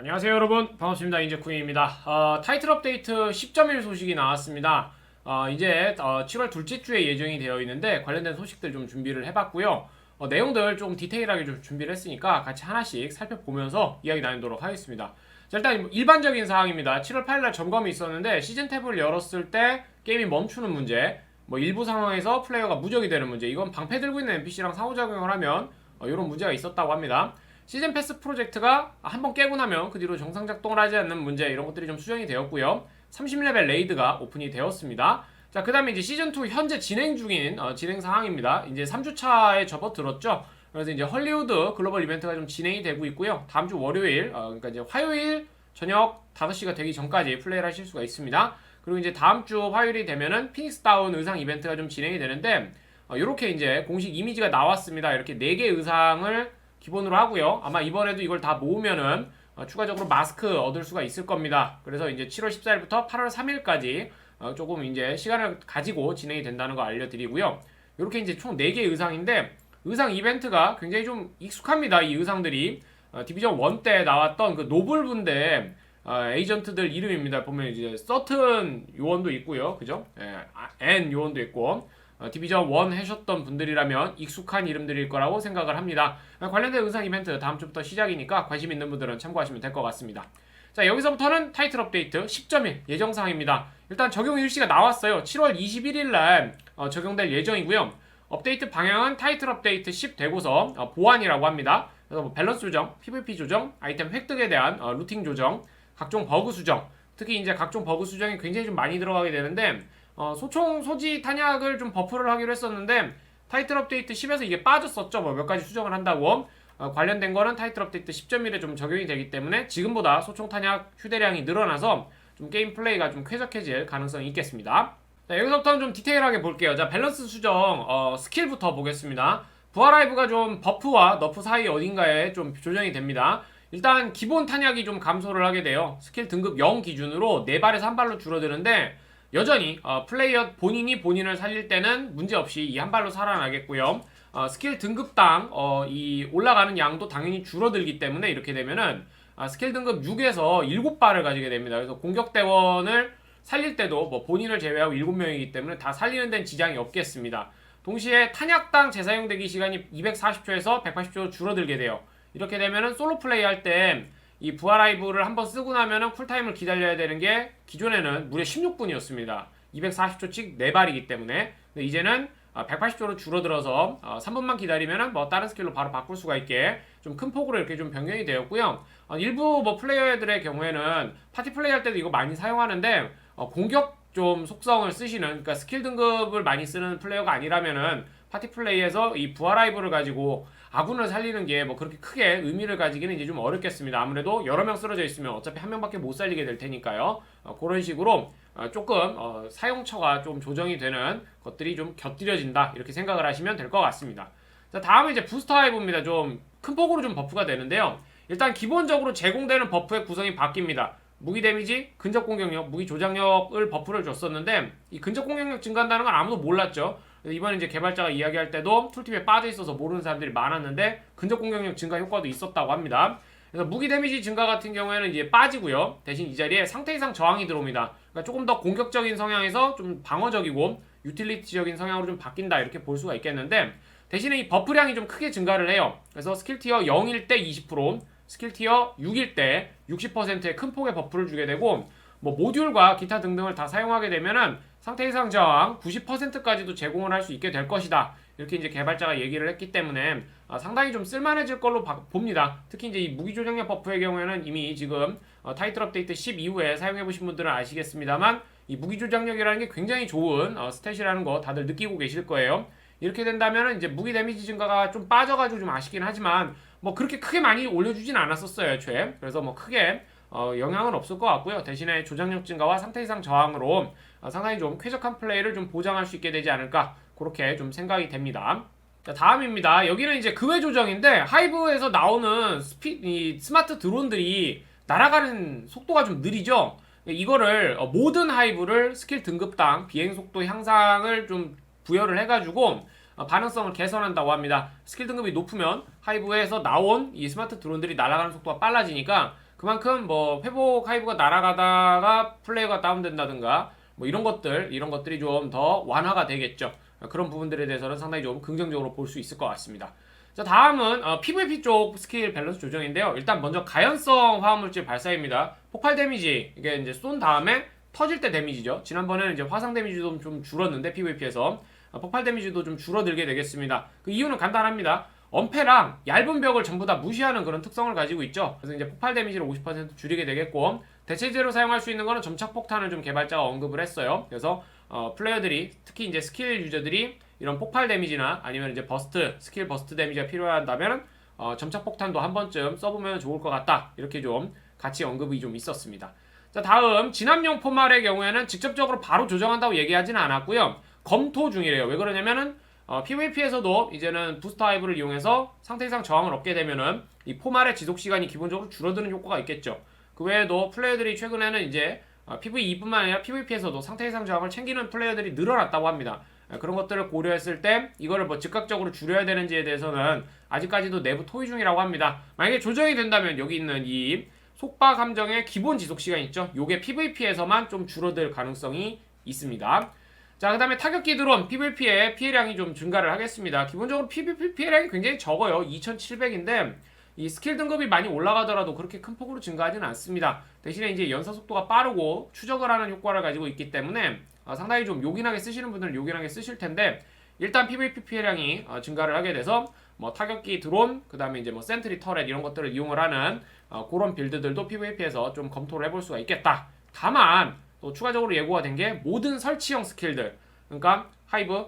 안녕하세요 여러분. 반갑습니다. 인제쿠입니다. 어, 타이틀 업데이트 10.1 소식이 나왔습니다. 어, 이제 어, 7월 둘째 주에 예정이 되어 있는데 관련된 소식들 좀 준비를 해봤고요. 어, 내용들 좀 디테일하게 좀 준비를 했으니까 같이 하나씩 살펴보면서 이야기 나누도록 하겠습니다. 자 일단 일반적인 사항입니다. 7월 8일날 점검이 있었는데 시즌 탭을 열었을 때 게임이 멈추는 문제 뭐 일부 상황에서 플레이어가 무적이 되는 문제 이건 방패 들고 있는 NPC랑 상호작용을 하면 어, 이런 문제가 있었다고 합니다 시즌 패스 프로젝트가 한번 깨고 나면 그 뒤로 정상 작동을 하지 않는 문제 이런 것들이 좀 수정이 되었고요. 30레벨 레이드가 오픈이 되었습니다. 자, 그 다음에 이제 시즌 2 현재 진행 중인 어, 진행 상황입니다. 이제 3주차에 접어들었죠. 그래서 이제 헐리우드 글로벌 이벤트가 좀 진행이 되고 있고요. 다음 주 월요일, 어, 그러니까 이제 화요일 저녁 5시가 되기 전까지 플레이를 하실 수가 있습니다. 그리고 이제 다음 주 화요일이 되면은 피닉스 다운 의상 이벤트가 좀 진행이 되는데 어, 이렇게 이제 공식 이미지가 나왔습니다. 이렇게 4개 의상을 기본으로 하고요. 아마 이번에도 이걸 다 모으면은 어, 추가적으로 마스크 얻을 수가 있을 겁니다. 그래서 이제 7월 14일부터 8월 3일까지 어, 조금 이제 시간을 가지고 진행이 된다는 거 알려드리고요. 이렇게 이제 총 4개 의상인데 의상 이벤트가 굉장히 좀 익숙합니다. 이 의상들이 어, 디비전 1 때 나왔던 그 노블분들 어, 에이전트들 이름입니다. 보면 이제 서튼 요원도 있고요. 그죠? 예, 아, N 요원도 있고 어, 디비전 1 하셨던 분들이라면 익숙한 이름들일 거라고 생각을 합니다. 어, 관련된 의상 이벤트 다음 주부터 시작이니까 관심 있는 분들은 참고하시면 될 것 같습니다. 자 여기서부터는 타이틀 업데이트 10.1 예정사항입니다. 일단 적용 일시가 나왔어요. 7월 21일 날 어, 적용될 예정이고요. 업데이트 방향은 타이틀 업데이트 10 되고서 어, 보완이라고 합니다. 그래서 뭐 밸런스 조정, PVP 조정, 아이템 획득에 대한 어, 루팅 조정, 각종 버그 수정, 특히 이제 각종 버그 수정이 굉장히 좀 많이 들어가게 되는데 어, 소총 소지 탄약을 좀 버프를 하기로 했었는데 타이틀 업데이트 10에서 이게 빠졌었죠. 뭐 몇 가지 수정을 한다고. 어, 관련된 거는 타이틀 업데이트 10.1에 좀 적용이 되기 때문에 지금보다 소총 탄약 휴대량이 늘어나서 좀 게임 플레이가 좀 쾌적해질 가능성이 있겠습니다. 자, 여기서부터는 좀 디테일하게 볼게요. 자, 밸런스 수정 어, 스킬부터 보겠습니다. 부하라이브가 좀 버프와 너프 사이 어딘가에 좀 조정이 됩니다. 일단 기본 탄약이 좀 감소를 하게 돼요. 스킬 등급 0 기준으로 4발에서 1발로 줄어드는데 여전히 어, 플레이어 본인이 본인을 살릴 때는 문제없이 이 한 발로 살아나겠고요. 어, 스킬 등급당 어, 이 올라가는 양도 당연히 줄어들기 때문에 이렇게 되면은 아, 스킬 등급 6에서 7발을 가지게 됩니다. 그래서 공격대원을 살릴 때도 뭐 본인을 제외하고 7명이기 때문에 다 살리는 데는 지장이 없겠습니다. 동시에 탄약당 재사용 대기 시간이 240초에서 180초 줄어들게 돼요. 이렇게 되면은 솔로 플레이 할때 이 부하라이브를 한번 쓰고 나면은 쿨타임을 기다려야 되는 게 기존에는 무려 16분이었습니다. 240초씩 4발이기 때문에. 근데 이제는 180초로 줄어들어서 3분만 기다리면은 뭐 다른 스킬로 바로 바꿀 수가 있게 좀 큰 폭으로 이렇게 좀 변경이 되었고요. 어, 일부 뭐 플레이어들의 경우에는 파티 플레이 할 때도 이거 많이 사용하는데 어, 공격 좀 속성을 쓰시는 그러니까 스킬 등급을 많이 쓰는 플레이어가 아니라면은 파티 플레이에서 이 부하 라이브를 가지고 아군을 살리는 게 뭐 그렇게 크게 의미를 가지기는 이제 좀 어렵겠습니다. 아무래도 여러 명 쓰러져 있으면 어차피 한 명밖에 못 살리게 될 테니까요. 어, 그런 식으로 어, 조금 어, 사용처가 좀 조정이 되는 것들이 좀 곁들여진다 이렇게 생각을 하시면 될 것 같습니다. 자 다음은 이제 부스터 하이브입니다. 좀 큰 폭으로 좀 버프가 되는데요. 일단 기본적으로 제공되는 버프의 구성이 바뀝니다. 무기 데미지, 근접 공격력, 무기 조작력을 버프를 줬었는데 이 근접 공격력 증가한다는 건 아무도 몰랐죠. 이번에 이제 개발자가 이야기할 때도 툴팁에 빠져 있어서 모르는 사람들이 많았는데 근접 공격력 증가 효과도 있었다고 합니다. 그래서 무기 데미지 증가 같은 경우에는 이제 빠지고요. 대신 이 자리에 상태 이상 저항이 들어옵니다. 그러니까 조금 더 공격적인 성향에서 좀 방어적이고 유틸리티적인 성향으로 좀 바뀐다 이렇게 볼 수가 있겠는데 대신에 이 버프량이 좀 크게 증가를 해요. 그래서 스킬 티어 0일 때 20%, 스킬 티어 6일 때 60%의 큰 폭의 버프를 주게 되고 뭐 모듈과 기타 등등을 다 사용하게 되면은 상태 이상 저항 90%까지도 제공을 할 수 있게 될 것이다. 이렇게 이제 개발자가 얘기를 했기 때문에 아, 상당히 좀 쓸만해질 걸로 봐- 봅니다. 특히 이제 이 무기 조작력 버프의 경우에는 이미 지금 어, 타이틀 업데이트 10 이후에 사용해 보신 분들은 아시겠습니다만 이 무기 조작력이라는 게 굉장히 좋은 어, 스탯이라는 거 다들 느끼고 계실 거예요. 이렇게 된다면은 이제 무기 데미지 증가가 좀 빠져가지고 좀 아쉽긴 하지만 뭐 그렇게 크게 많이 올려주진 않았었어요 애초에 그래서 뭐 크게 어, 영향은 없을 것 같고요. 대신에 조작력 증가와 상태 이상 저항으로 어, 상당히 좀 쾌적한 플레이를 좀 보장할 수 있게 되지 않을까. 그렇게 좀 생각이 됩니다. 자 다음입니다. 여기는 이제 그외 조정인데 하이브에서 나오는 스피, 이 스마트 드론들이 날아가는 속도가 좀 느리죠? 이거를 어, 모든 하이브를 스킬 등급당 비행 속도 향상을 좀 부여를 해가지고 어, 반응성을 개선한다고 합니다. 스킬 등급이 높으면 하이브에서 나온 이 스마트 드론들이 날아가는 속도가 빨라지니까 그만큼 뭐 회복 하이브가 날아가다가 플레이가 다운된다든가 뭐 이런 것들 이런 것들이 좀 더 완화가 되겠죠. 그런 부분들에 대해서는 상당히 좀 긍정적으로 볼 수 있을 것 같습니다. 자 다음은 어, PVP 쪽 스킬 밸런스 조정인데요. 일단 먼저 가연성 화학물질 발사입니다. 폭발 데미지 이게 이제 쏜 다음에 터질 때 데미지죠. 지난번에는 이제 화상 데미지도 좀 줄었는데 PVP에서 어, 폭발 데미지도 좀 줄어들게 되겠습니다. 그 이유는 간단합니다. 엄폐랑 얇은 벽을 전부 다 무시하는 그런 특성을 가지고 있죠. 그래서 이제 폭발 데미지를 50% 줄이게 되겠고 대체제로 사용할 수 있는 거는 점착 폭탄을 좀 개발자가 언급을 했어요. 그래서 어, 플레이어들이 특히 이제 스킬 유저들이 이런 폭발 데미지나 아니면 이제 버스트 스킬 버스트 데미지가 필요하다면 어, 점착 폭탄도 한 번쯤 써보면 좋을 것 같다. 이렇게 좀 같이 언급이 좀 있었습니다. 자 다음 진압용 포말의 경우에는 직접적으로 바로 조정한다고 얘기하지는 않았고요. 검토 중이래요. 왜 그러냐면은 어, PVP에서도 이제는 부스터 하이브를 이용해서 상태 이상 저항을 얻게 되면은 이 포말의 지속 시간이 기본적으로 줄어드는 효과가 있겠죠. 그 외에도 플레이어들이 최근에는 이제 어, PVE뿐만 아니라 PVP에서도 상태 이상 저항을 챙기는 플레이어들이 늘어났다고 합니다. 어, 그런 것들을 고려했을 때 이거를 뭐 즉각적으로 줄여야 되는지에 대해서는 아직까지도 내부 토의 중이라고 합니다. 만약에 조정이 된다면 여기 있는 이 속박 함정의 기본 지속 시간 있죠. 요게 PVP에서만 좀 줄어들 가능성이 있습니다. 자, 그 다음에 타격기 드론 PVP의 피해량이 좀 증가를 하겠습니다. 기본적으로 PVP 피해량이 굉장히 적어요. 2700인데 이 스킬 등급이 많이 올라가더라도 그렇게 큰 폭으로 증가하지는 않습니다. 대신에 이제 연사 속도가 빠르고 추적을 하는 효과를 가지고 있기 때문에 어, 상당히 좀 요긴하게 쓰시는 분들은 요긴하게 쓰실 텐데 일단 PVP 피해량이 어, 증가를 하게 돼서 뭐 타격기 드론 그 다음에 이제 뭐 센트리 터렛 이런 것들을 이용을 하는 어, 그런 빌드들도 PVP에서 좀 검토를 해볼 수가 있겠다. 다만 또 추가적으로 예고가 된 게 모든 설치형 스킬들 그러니까 하이브,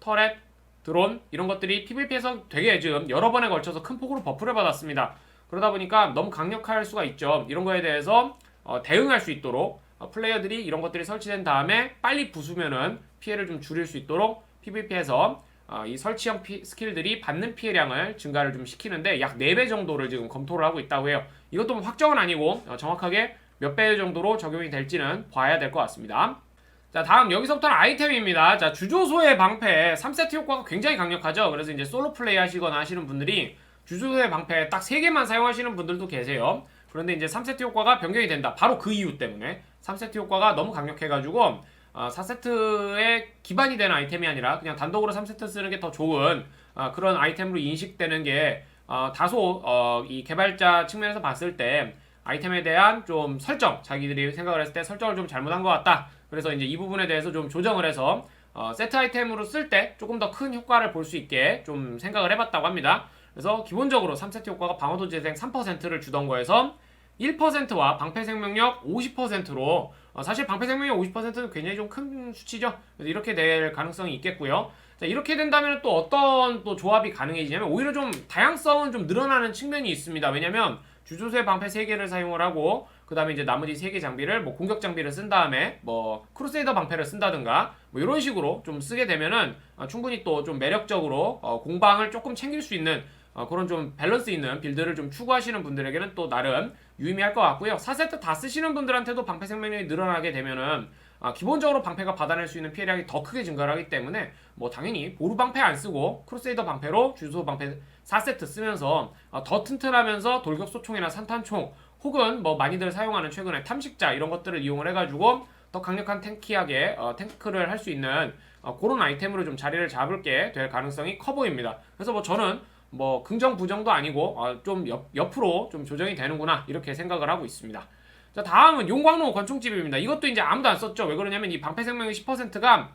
터렛, 드론 이런 것들이 PVP에서 되게 지금 여러 번에 걸쳐서 큰 폭으로 버프를 받았습니다. 그러다 보니까 너무 강력할 수가 있죠. 이런 거에 대해서 어, 대응할 수 있도록 어, 플레이어들이 이런 것들이 설치된 다음에 빨리 부수면은 피해를 좀 줄일 수 있도록 PVP에서 어, 이 설치형 피, 스킬들이 받는 피해량을 증가를 좀 시키는데 약 4배 정도를 지금 검토를 하고 있다고 해요. 이것도 뭐 확정은 아니고 어, 정확하게 몇 배 정도로 적용이 될지는 봐야 될 것 같습니다. 자 다음 여기서부터는 아이템입니다. 자 주조소의 방패 3세트 효과가 굉장히 강력하죠. 그래서 이제 솔로 플레이 하시거나 하시는 분들이 주조소의 방패 딱 3개만 사용하시는 분들도 계세요. 그런데 이제 3세트 효과가 변경이 된다. 바로 그 이유 때문에 3세트 효과가 너무 강력해가지고 어, 4세트의 기반이 되는 아이템이 아니라 그냥 단독으로 3세트 쓰는 게 더 좋은 어, 그런 아이템으로 인식되는 게 어, 다소 어, 이 개발자 측면에서 봤을 때 아이템에 대한 좀 설정 자기들이 생각을 했을 때 설정을 좀 잘못한 것 같다. 그래서 이제 이 부분에 대해서 좀 조정을 해서 어, 세트 아이템으로 쓸 때 조금 더 큰 효과를 볼 수 있게 좀 생각을 해봤다고 합니다. 그래서 기본적으로 3세트 효과가 방어도 재생 3%를 주던 거에서 1%와 방패 생명력 50%로 어, 사실 방패 생명력 50%는 굉장히 좀 큰 수치죠. 그래서 이렇게 될 가능성이 있겠고요. 자, 이렇게 된다면 또 어떤 또 조합이 가능해지냐면 오히려 좀 다양성은 좀 늘어나는 측면이 있습니다. 왜냐면 주조수의 방패 3개를 사용을 하고 그 다음에 이제 나머지 3개 장비를 뭐 공격 장비를 쓴 다음에 뭐 크루세이더 방패를 쓴다든가 뭐 이런 식으로 좀 쓰게 되면은 어, 충분히 또 좀 매력적으로 어, 공방을 조금 챙길 수 있는 어, 그런 좀 밸런스 있는 빌드를 좀 추구하시는 분들에게는 또 나름 유의미할 것 같고요. 4세트 다 쓰시는 분들한테도 방패 생명력이 늘어나게 되면은 아, 기본적으로 방패가 받아낼 수 있는 피해량이 더 크게 증가를 하기 때문에 뭐 당연히 보루 방패 안 쓰고 크루세이더 방패로 주소 방패 4세트 쓰면서 어, 더 튼튼하면서 돌격 소총이나 산탄총 혹은 뭐 많이들 사용하는 최근에 탐식자 이런 것들을 이용을 해가지고 더 강력한 탱키하게 어, 탱크를 할 수 있는 어, 그런 아이템으로 좀 자리를 잡을게 될 가능성이 커 보입니다. 그래서 뭐 저는 뭐 긍정 부정도 아니고 어, 좀 옆, 옆으로 좀 조정이 되는구나 이렇게 생각을 하고 있습니다. 자 다음은 용광로 권총집입니다. 이것도 이제 아무도 안 썼죠. 왜 그러냐면 이 방패 생명의 10%가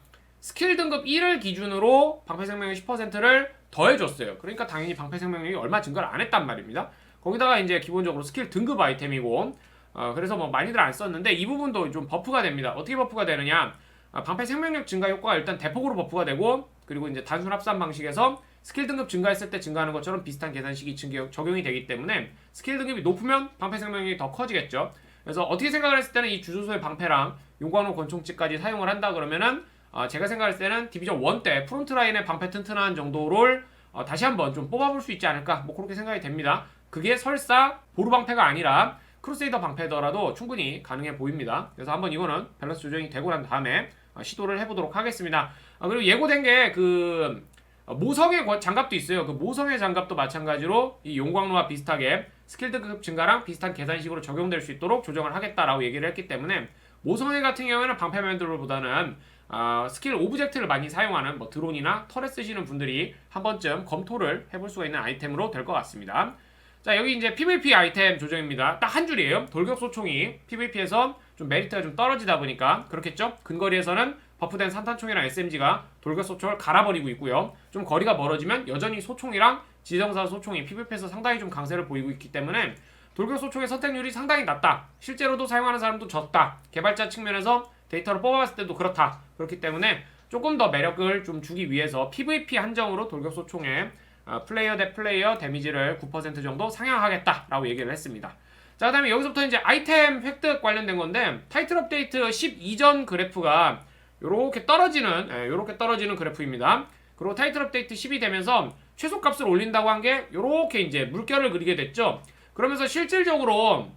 스킬 등급 1을 기준으로 방패 생명의 10%를 더해줬어요. 그러니까 당연히 방패 생명력이 얼마 증가를 안 했단 말입니다. 거기다가 이제 기본적으로 스킬 등급 아이템이고 어, 그래서 뭐 많이들 안 썼는데 이 부분도 좀 버프가 됩니다. 어떻게 버프가 되느냐? 아, 방패 생명력 증가 효과가 일단 대폭으로 버프가 되고 그리고 이제 단순 합산 방식에서 스킬 등급 증가했을 때 증가하는 것처럼 비슷한 계산식이 적용이 되기 때문에 스킬 등급이 높으면 방패 생명력이 더 커지겠죠. 그래서 어떻게 생각을 했을 때는 이 주소소의 방패랑 용광로 권총집까지 사용을 한다 그러면은 어, 제가 생각했을 때는 디비전 1 때 프론트 라인의 방패 튼튼한 정도를 어, 다시 한번 좀 뽑아볼 수 있지 않을까 뭐 그렇게 생각이 됩니다. 그게 설사 보루 방패가 아니라 크루세이더 방패더라도 충분히 가능해 보입니다. 그래서 한번 이거는 밸런스 조정이 되고 난 다음에 어, 시도를 해보도록 하겠습니다. 아, 그리고 예고된 게그 모성의 권- 장갑도 있어요. 그 모성의 장갑도 마찬가지로 이 용광로와 비슷하게 스킬드급 증가랑 비슷한 계산식으로 적용될 수 있도록 조정을 하겠다라고 얘기를 했기 때문에 모성애 같은 경우에는 방패 멤버들보다는 어, 스킬 오브젝트를 많이 사용하는 뭐 드론이나 털에 쓰시는 분들이 한 번쯤 검토를 해볼 수가 있는 아이템으로 될 것 같습니다. 자 여기 이제 PVP 아이템 조정입니다. 딱 한 줄이에요. 돌격 소총이 PVP에서 좀 메리트가 좀 떨어지다 보니까 그렇겠죠? 근거리에서는 버프된 산탄총이랑 SMG가 돌격 소총을 갈아버리고 있고요. 좀 거리가 멀어지면 여전히 소총이랑 지정사 소총이 PVP에서 상당히 좀 강세를 보이고 있기 때문에 돌격 소총의 선택률이 상당히 낮다. 실제로도 사용하는 사람도 적다. 개발자 측면에서 데이터를 뽑아봤을 때도 그렇다. 그렇기 때문에 조금 더 매력을 좀 주기 위해서 PVP 한정으로 돌격 소총의 어, 플레이어 대 플레이어 데미지를 9% 정도 상향하겠다라고 얘기를 했습니다. 자, 그 다음에 여기서부터 이제 아이템 획득 관련된 건데 타이틀 업데이트 10 이전 그래프가 요렇게 떨어지는 예, 요렇게 떨어지는 그래프입니다. 그리고 타이틀 업데이트 10이 되면서 최소 값을 올린다고 한게 요렇게 이제 물결을 그리게 됐죠. 그러면서 실질적으로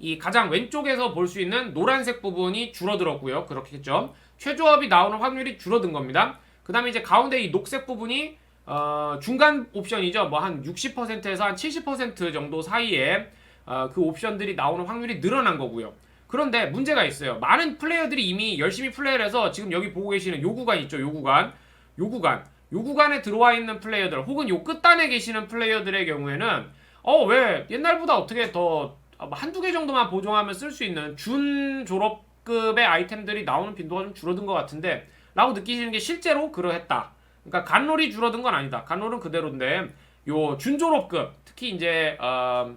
이 가장 왼쪽에서 볼 수 있는 노란색 부분이 줄어들었고요. 그렇겠죠. 최저업이 나오는 확률이 줄어든 겁니다. 그 다음에 이제 가운데 이 녹색 부분이 어, 중간 옵션이죠. 뭐 한 60%에서 한 70% 정도 사이에 어, 그 옵션들이 나오는 확률이 늘어난 거고요. 그런데 문제가 있어요. 많은 플레이어들이 이미 열심히 플레이를 해서 지금 여기 보고 계시는 요 구간 있죠. 요 구간. 요 구간. 요 구간에 들어와 있는 플레이어들 혹은 요 끝단에 계시는 플레이어들의 경우에는 어 왜 옛날보다 어떻게 더 한두 개 정도만 보정하면 쓸 수 있는 준 졸업급의 아이템들이 나오는 빈도가 좀 줄어든 것 같은데 라고 느끼시는 게 실제로 그러했다. 그러니까 간롤이 줄어든 건 아니다. 간롤은 그대로인데 요 준졸업급 특히 이제 어,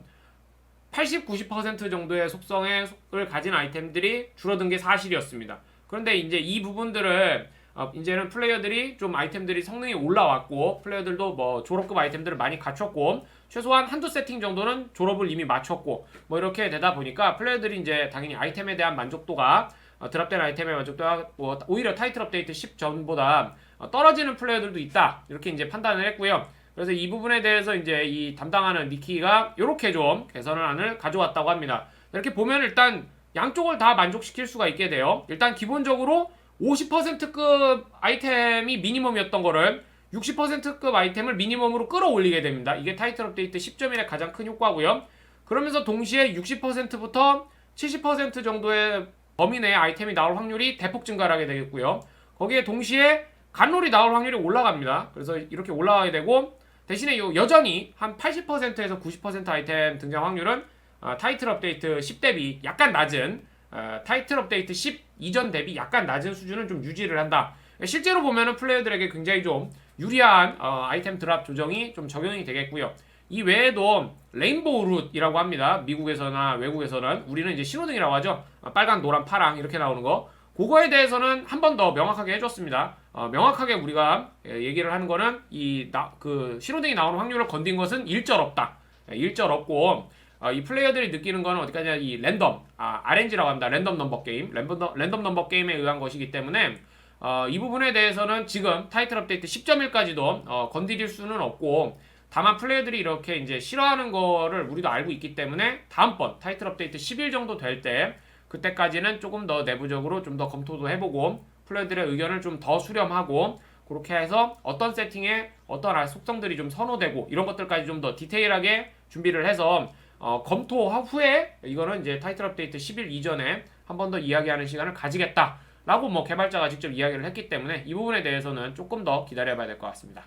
80, 90% 정도의 속성을 가진 아이템들이 줄어든 게 사실이었습니다. 그런데 이제 이 부분들을 어, 이제는 플레이어들이 좀 아이템들이 성능이 올라왔고 플레이어들도 뭐 졸업급 아이템들을 많이 갖췄고 최소한 한두 세팅 정도는 졸업을 이미 마쳤고 뭐 이렇게 되다 보니까 플레이어들이 이제 당연히 아이템에 대한 만족도가 어, 드랍된 아이템의 만족도가 뭐 오히려 타이틀 업데이트 10 전보다 어, 떨어지는 플레이어들도 있다 이렇게 이제 판단을 했고요. 그래서 이 부분에 대해서 이제 이 담당하는 니키가 이렇게 좀 개선안을 가져왔다고 합니다. 이렇게 보면 일단 양쪽을 다 만족시킬 수가 있게 돼요. 일단 기본적으로 50%급 아이템이 미니멈이었던 거를 60%급 아이템을 미니멈으로 끌어올리게 됩니다. 이게 타이틀 업데이트 10.1의 가장 큰 효과고요. 그러면서 동시에 60%부터 70% 정도의 범위 내에 아이템이 나올 확률이 대폭 증가하게 되겠고요. 거기에 동시에 간롤이 나올 확률이 올라갑니다. 그래서 이렇게 올라가게 되고 대신에 요 여전히 한 80%에서 90% 아이템 등장 확률은 어, 타이틀 업데이트 10 대비 약간 낮은 어, 타이틀 업데이트 10 이전 대비 약간 낮은 수준을 좀 유지를 한다. 실제로 보면은 플레이어들에게 굉장히 좀 유리한 어, 아이템 드랍 조정이 좀 적용이 되겠고요. 이 외에도 레인보우 룻이라고 합니다. 미국에서나 외국에서는 우리는 이제 신호등이라고 하죠. 어, 빨간, 노란, 파랑 이렇게 나오는 거. 그거에 대해서는 한 번 더 명확하게 해줬습니다. 어, 명확하게 우리가 예, 얘기를 하는 거는 이 그 신호등이 나오는 확률을 건든 것은 일절 없다. 예, 일절 없고 어, 이 플레이어들이 느끼는 거는 어디까지나 이 랜덤, 아, RNG라고 합니다. 랜덤 넘버 게임, 랜덤, 랜덤 넘버 게임에 의한 것이기 때문에 어, 이 부분에 대해서는 지금 타이틀 업데이트 10.1까지도 어, 건드릴 수는 없고 다만 플레이어들이 이렇게 이제 싫어하는 거를 우리도 알고 있기 때문에 다음번 타이틀 업데이트 10일 정도 될 때 그때까지는 조금 더 내부적으로 좀 더 검토도 해보고 플레이어들의 의견을 좀 더 수렴하고 그렇게 해서 어떤 세팅에 어떤 속성들이 좀 선호되고 이런 것들까지 좀 더 디테일하게 준비를 해서 어, 검토 후에 이거는 이제 타이틀 업데이트 10일 이전에 한 번 더 이야기하는 시간을 가지겠다. 라고 뭐 개발자가 직접 이야기를 했기 때문에 이 부분에 대해서는 조금 더 기다려봐야 될 것 같습니다.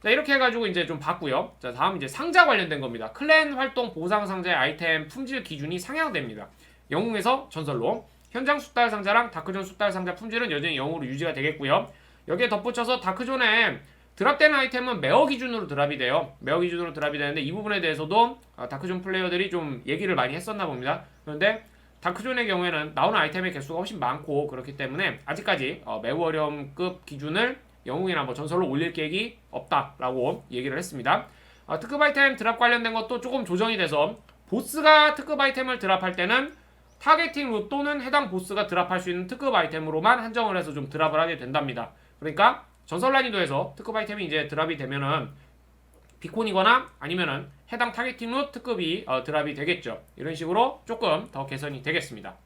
자 이렇게 해가지고 이제 좀 봤고요. 자 다음 이제 상자 관련된 겁니다. 클랜 활동 보상 상자의 아이템 품질 기준이 상향됩니다. 영웅에서 전설로 현장 숫달 상자랑 다크존 숫달 상자 품질은 여전히 영웅으로 유지가 되겠고요. 여기에 덧붙여서 다크존에 드랍되는 아이템은 매어 기준으로 드랍이 돼요. 매어 기준으로 드랍이 되는데 이 부분에 대해서도 아, 다크존 플레이어들이 좀 얘기를 많이 했었나 봅니다. 그런데 다크존의 경우에는 나오는 아이템의 개수가 훨씬 많고 그렇기 때문에 아직까지 어, 매우 어려움급 기준을 영웅이나 뭐 전설로 올릴 계획이 없다라고 얘기를 했습니다. 어, 특급 아이템 드랍 관련된 것도 조금 조정이 돼서 보스가 특급 아이템을 드랍할 때는 타겟팅 루 또는 해당 보스가 드랍할 수 있는 특급 아이템으로만 한정을 해서 좀 드랍을 하게 된답니다. 그러니까 전설 난이도에서 특급 아이템이 이제 드랍이 되면은 비콘이거나 아니면은 해당 타겟팅 루 특급이 어, 드랍이 되겠죠. 이런 식으로 조금 더 개선이 되겠습니다.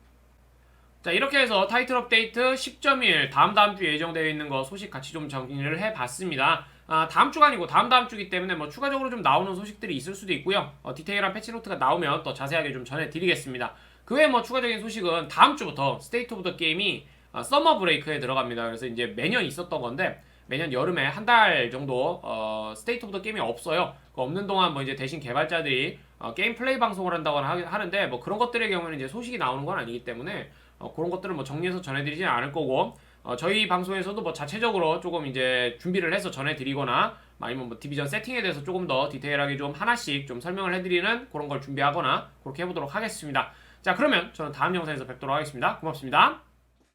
자 이렇게 해서 타이틀 업데이트 10.1 다음 다음 주 예정되어 있는 거 소식 같이 좀 정리를 해봤습니다. 아, 다음 주가 아니고 다음 다음 주기 때문에 뭐 추가적으로 좀 나오는 소식들이 있을 수도 있고요. 어, 디테일한 패치노트가 나오면 더 자세하게 좀 전해드리겠습니다. 그 외에 뭐 추가적인 소식은 다음 주부터 스테이트 오브 더 게임이 아, 서머 브레이크에 들어갑니다. 그래서 이제 매년 있었던 건데 매년 여름에 한 달 정도 어, 스테이트 오브 더 게임이 없어요. 그 없는 동안 뭐 이제 대신 개발자들이 어, 게임 플레이 방송을 한다거나 하- 하는데 뭐 그런 것들의 경우는 이제 소식이 나오는 건 아니기 때문에 어, 그런 것들을 뭐 정리해서 전해드리지는 않을 거고 어, 저희 방송에서도 뭐 자체적으로 조금 이제 준비를 해서 전해드리거나 아니면 뭐 디비전 세팅에 대해서 조금 더 디테일하게 좀 하나씩 좀 설명을 해드리는 그런 걸 준비하거나 그렇게 해보도록 하겠습니다. 자 그러면 저는 다음 영상에서 뵙도록 하겠습니다. 고맙습니다.